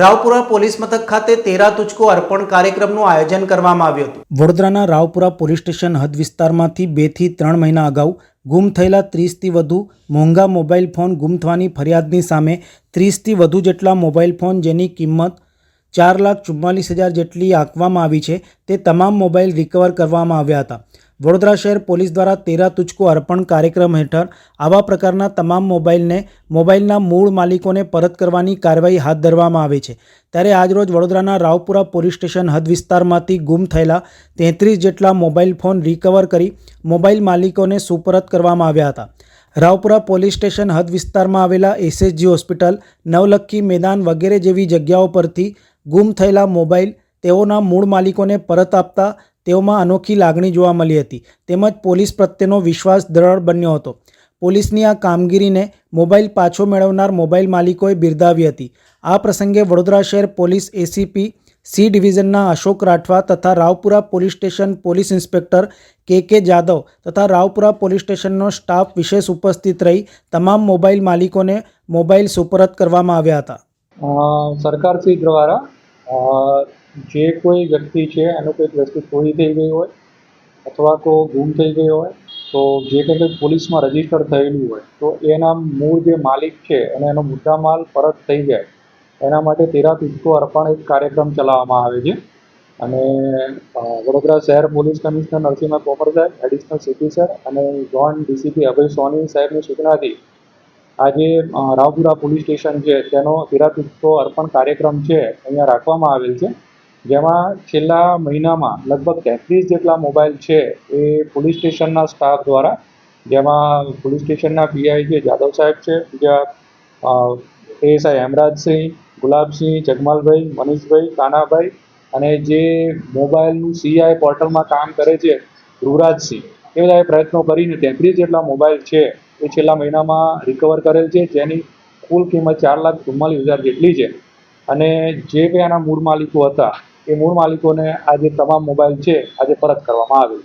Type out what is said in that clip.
Raopura police મથક ખાતે તેરા તુચકો અર્પણ કાર્યક્રમનું આયોજન કરવામાં આવ્યું હતું. વડોદરાના રાવપુરા પોલીસ સ્ટેશન હદ વિસ્તારમાંથી બેથી ત્રણ મહિના અગાઉ ગુમ થયેલા ત્રીસથી વધુ મોંઘા મોબાઈલ ફોન ગુમ થવાની ફરિયાદની સામે ત્રીસથી વધુ જેટલા મોબાઈલ ફોન જેની કિંમત ચાર લાખ ચુમ્માલીસ હજાર જેટલી આંકવામાં આવી છે તે તમામ મોબાઈલ રિકવર કરવામાં આવ્યા હતા. વડોદરા શહેર પોલીસ દ્વારા તેરા તુચકો અર્પણ કાર્યક્રમ હેઠળ આવા પ્રકારના તમામ મોબાઈલને, મોબાઈલના મૂળ માલિકોને પરત કરવાની કાર્યવાહી હાથ ધરવામાં આવે છે. ત્યારે આજરોજ વડોદરાના રાવપુરા પોલીસ સ્ટેશન હદ વિસ્તારમાંથી ગુમ થયેલા તેત્રીસ જેટલા મોબાઈલ ફોન રિકવર કરી મોબાઈલ માલિકોને સુપરત કરવામાં આવ્યા હતા. રાવપુરા પોલીસ સ્ટેશન હદ વિસ્તારમાં આવેલા એસએસજી હોસ્પિટલ, નવલખી મેદાન વગેરે જેવી જગ્યાઓ પરથી ગુમ થયેલા મોબાઈલ તેઓના મૂળ માલિકોને પરત આપતા તેઓમાં અનોખી લાગણી જોવા મળી હતી. તેમજ પોલીસ પ્રત્યેનો વિશ્વાસ દ્રઢ બન્યો હતો. પોલીસની આ કામગીરીને મોબાઈલ પાછો મેળવનાર મોબાઈલ માલિકોએ બિરદાવી હતી. આ પ્રસંગે વડોદરા શહેર પોલીસ એસીપી સી ડિવિઝનના અશોક રાઠવા તથા Raopura police station police inspector K K Jadav તથા રાવપુરા પોલીસ સ્ટેશનનો સ્ટાફ વિશેષ ઉપસ્થિત રહી તમામ મોબાઈલ માલિકોને મોબાઈલ સુપરત કરવામાં આવ્યા હતા. સરકાર સરકારશ્રી દ્વારા જે કોઈ વ્યક્તિ છે, એનો કોઈ વસ્તુ ચોરી થઈ ગઈ હોય અથવા તો ગુમ થઈ ગઈ હોય, તો જે કંઈ પોલીસમાં રજિસ્ટર થયેલું હોય, તો એના મૂળ જે માલિક છે અને એનો મુદ્દામાલ પરત થઈ જાય. એના માટે તેરા તુચકો અર્પણ એક કાર્યક્રમ ચલાવવામાં આવે છે. અને વડોદરા શહેર પોલીસ કમિશનર નરસિંહ કોપર સાહેબ એડિશનલ સિટી સર અને જોન ડીસીપી અભય સોની સાહેબની સૂચનાથી આજે રાવપુરા પોલીસ સ્ટેશન છે, તેનો તેરા તુચકો અર્પણ કાર્યક્રમ છે, અહીંયા રાખવામાં આવેલ છે. જેમાં છેલ્લા મહિનામાં લગભગ તેત્રીસ જેટલા મોબાઈલ છે એ પોલીસ સ્ટેશનના સ્ટાફ દ્વારા, જેમાં પોલીસ સ્ટેશનના પીઆઈ છે જાદવ સાહેબ છે, બીજા એએસઆઈ હેમરાજસિંહ ગુલાબસિંહ, જગમાલભાઈ, મનીષભાઈ કાનાભાઈ અને જે મોબાઈલનું સીઆઈ પોર્ટલમાં કામ કરે છે, ધ્રુવરાજસિંહ, એ બધાએ પ્રયત્નો કરીને તેત્રીસ જેટલા મોબાઈલ છે એ છેલ્લા મહિનામાં રિકવર કરેલ છે, જેની કુલ કિંમત ચાર લાખ ચુમ્માલીસ હજાર જેટલી છે. અને જે કંઈ આના મૂળ માલિકો હતા એ મૂળ માલિકોને આ જે તમામ મોબાઈલ છે આજે પરત કરવામાં આવેલ